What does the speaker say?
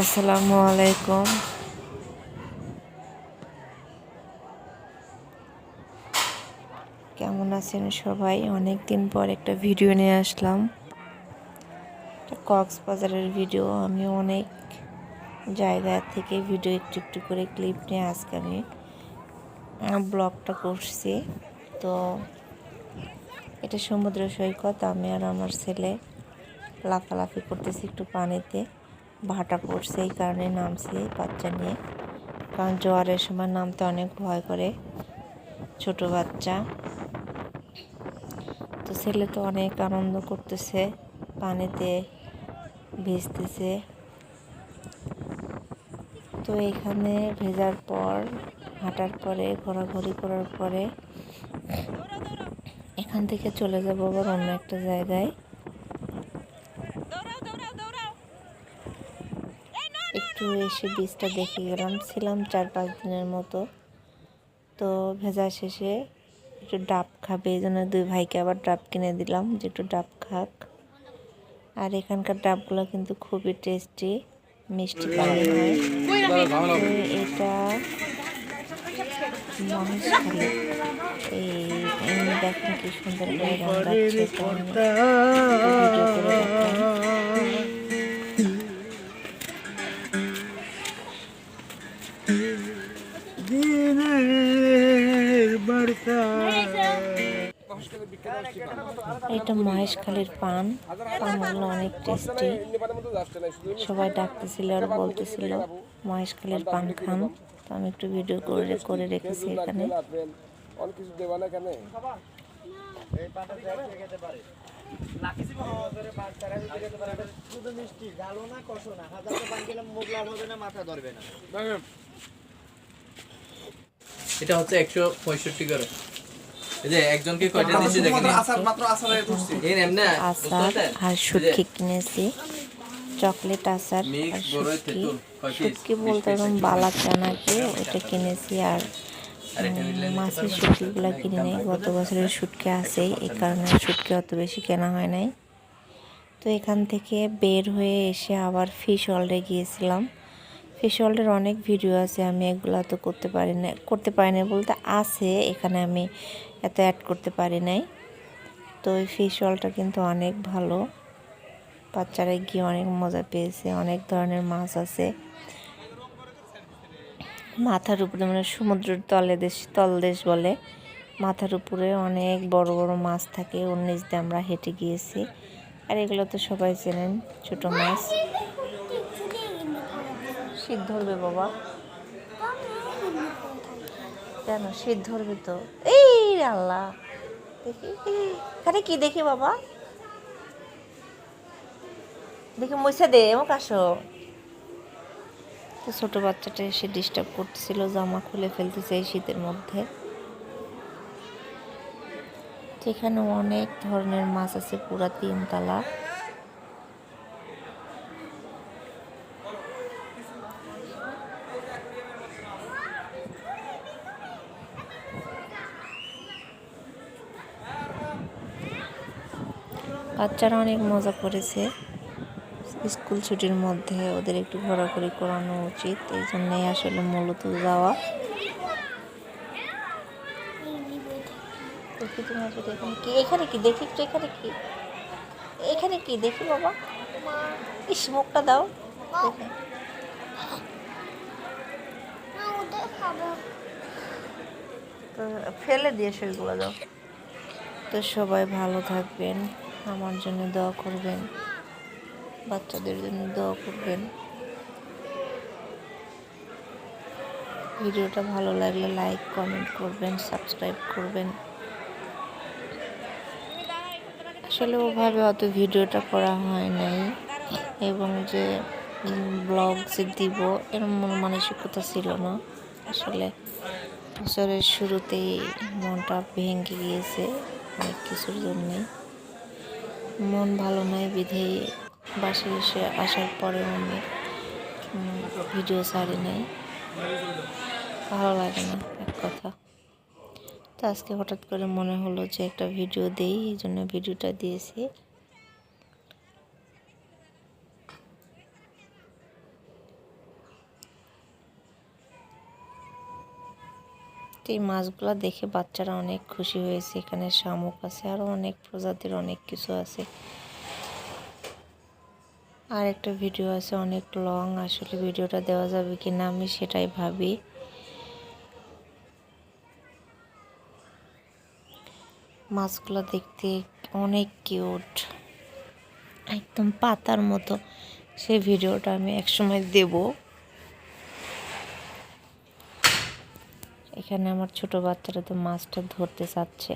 আসসালামু আলাইকুম। কেমন আছেন সবাই? অনেক দিন পর একটা ভিডিও নিয়ে আসলাম। কক্সবাজারের ভিডিও। আমি অনেক জায়গা থেকে ভিডিও একটু একটু করে ক্লিপ নিয়ে আজকে আমি ব্লগটা করছি। তো এটা সমুদ্র সৈকত। আমি আর আমার ছেলে লাফালাফি করতেছি একটু পানিতে। ভাটা পড়ছে, এই কারণে নামছি বাচ্চা নিয়ে। কারণ জোয়ারের সময় নামতে অনেক ভয় করে ছোট বাচ্চা। তো ছেলে তো অনেক আনন্দ করতেছে, পানিতে ভিজতেছে। তো এখানে ভেজার পর, হাঁটার পরে, ঘোরাঘুরি করার পরে এখান থেকে চলে যাব আবার অন্য একটা জায়গায়। একটু এসে বীজটা দেখে গেলাম। ছিলাম চার পাঁচ দিনের মতো। তো ভেজা শেষে একটু ডাব খাবে, এই জন্য দুই ভাইকে আবার ডাব কিনে দিলাম যে একটু ডাব খাক। আর এখানকার ডাবগুলো কিন্তু খুবই টেস্টি, মিষ্টি হয়। এটা এই দেখেন কি সুন্দর করে দিনের বার্তা। এটা মহেশখালীর পান। পানগুলো অনেক টেস্টি। সবাই ডাকতেছিল আর বলতেছিল মহেশখালীর পান খান। তো আমি একটু ভিডিও করে করে রেখেছি এখানে। অনেক কিছু দেবা না। কেন মিষ্টি গালো না কষো না। হাজার পান গেলাম মুখ লাল হবে না মাথা ধরবে না। এটা হচ্ছে একশো পঁয়ষট্টি করে। এই যে একজনকে কয়টা দিচ্ছে দেখেন। এই নেন না আচার আর শুটকি কিনেছি। চকলেট আচার আর মিক্স শুটকি। শুটকি বলতে একদম বালা চানাকে ওটা কিনেছি আর মাছের শুটকিগুলো কিনে নেই। গত বছরের শুটকি আছেই এই কারণে শুটকি অত বেশি কেনা হয় নাই। তো এখান থেকে বের হয়ে এসে আবার ফিশ হল্ডে গিয়েছিলাম। হল্ডের অনেক ভিডিও আছে, আমি এগুলো তো করতে পারি না, করতে পারি না বলতে আছে, এখানে আমি এত অ্যাড করতে পারি নাই। তো এই ফিশ হলটা কিন্তু অনেক ভালো। বাচ্চারা গিয়ে অনেক মজা পেয়েছে, অনেক ধরনের মাছ আছে। মাথার উপরে মানে সমুদ্রের তলে দেশ তলদেশ বলে, মাথার উপরে অনেক বড় বড় মাছ থাকে, ওর নিচ দিয়ে আমরা হেঁটে গিয়েছি। আর এগুলো তো সবাই চেনেন, ছোট মাছ। শীত ধরবে, বাবা। কেন শীত ধরবে তো? এই আল্লাহ। দেখি, এখানে কি দেখি, বাবা? দেখি, মুছে দে এমন আসো। তো ছোট বাচ্চাটা এসে ডিস্টার্ব করতেছিল, জামা খুলে ফেলতেছে এই শীতের মধ্যে। তো এখানে অনেক ধরনের মাছ আছে, পুরা তিনতলা। বাচ্চারা অনেক মজা করেছে। স্কুল ছুটির মধ্যে ওদের একটু ঘোরাঘুরি করানো উচিত এই জন্যই আসলে মূলত যাওয়া। দেখি তুমি আসলে এখানে কি এখানে কি? দেখি একটু এখানে কি? এখানে কি? দেখি বাবা। ইস, মুখটা দাও। দেখে। তো ফেলে দিয়ে সেগুলো দাও। তো সবাই ভালো থাকবেন। আমার জন্য দোয়া করবেন। বাচ্চাদের জন্য দোয়া করবেন। ভিডিওটা ভালো লাগলে লাইক কমেন্ট করবেন সাবস্ক্রাইব করবেন। আসলে ওভাবে অত ভিডিওটা করা হয় নাই। এবং যে ব্লগ যে দিব, এরম মন মানসিকতা ছিল না। আসলে বছরের শুরুতেই মনটা ভেঙে গিয়েছে অনেক কিছুর জন্যে মন ভালো নয় বিধেই বাসে এসে আসার পরে আমি ভিডিও ছাড়ি নাই। ভালো লাগে না, এক কথা। তো আজকে হঠাৎ করে মনে হলো যে একটা ভিডিও দেই, এই জন্য ভিডিওটা দিয়েছি। তো এই মাছগুলো দেখে বাচ্চারা অনেক খুশি হয়েছে। এখানে শামুক আছে আরও অনেক প্রজাতির অনেক কিছু আছে। আর একটা ভিডিও আছে, অনেক লং। আসলে ভিডিওটা দেওয়া যাবে কি না আমি সেটাই ভাবি। মাছগুলো দেখতে অনেক কিউট। একদম পাতার মতো। সেই ভিডিওটা আমি একসময় দেব। এখানে আমার ছোট বাচ্চারা তো মাছটা ধরতে চাচ্ছে।